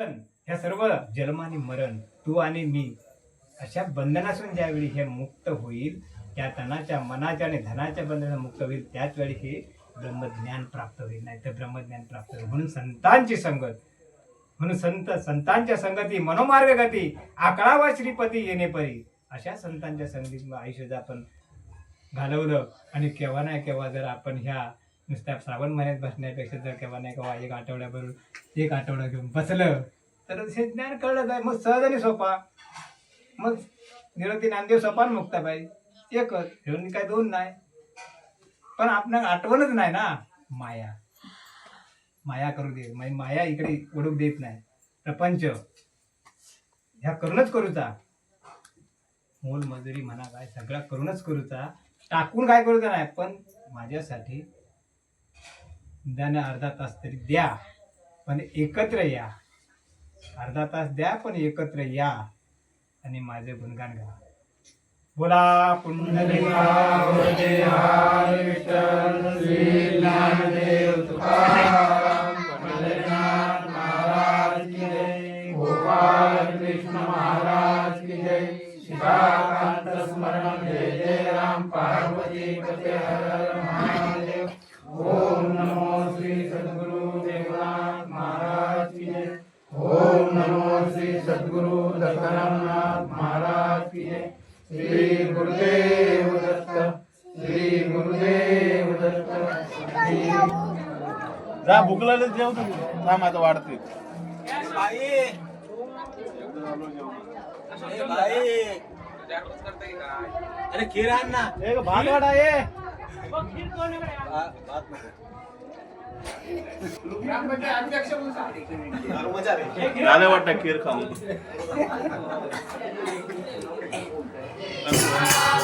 ह्या सर्व जन्म आणि मरण तू आणि मी अशा बंधनासून ज्यावेळी हे मुक्त होईल त्या तनाच्या मनाच्या आणि धनाच्या बंधना मुक्त होईल त्याच वेळी हे ब्रह्मज्ञान प्राप्त होईल. नाही तर ब्रह्मज्ञान प्राप्त होईल. म्हणून संतांची संगत. म्हणून संत संतांच्या संगती मनोमार्ग गती आकळावा श्रीपती येणे परी. अशा संतांच्या संगतीत आयुष्य आपण घालवलं आणि केव्हा नाही केव्हा जर आपण ह्या नुसत्या श्रावण महिन्यात बसण्यापेक्षा जर केव्हा नाही केव्हा एक आठवड्याभर एक आठवडा घेऊन बसलं तर हे ज्ञान कळलं जाय. मग सहज आणि सोपा. मग निरोगी नामदेव सोपा मुक्ताबाई. एकच. घेऊन काय दोन नाही. पण आपणाला आठवणच नाही ना. माया. माया करू दे. म्हणजे माया इकडे ओढूक देत नाही. प्रपंच. ह्या करूनच करूचा मोल मजुरी म्हणा काय सगळा करूनच करूचा टाकून काय करूचा नाही. पण माझ्यासाठी निदान अर्धा तास तरी द्या पण एकत्र या. अर्धा तास द्या पण एकत्र या. आणि माझे गुणगान गा बोला पुंडलिका महाराज जय. कृष्ण महाराज जय. स्मरण जय जय राम. पार्वती पते हर दत्तनाथ महाराज की जय। श्री गुरुदेव दत्त श्री गुरुदेव दत्त। जा भुकला जेव तुम्ही थांब आता वाढते अरे खीर आण ना. भात वाढा ये झालं वाटतं खीर खाऊन.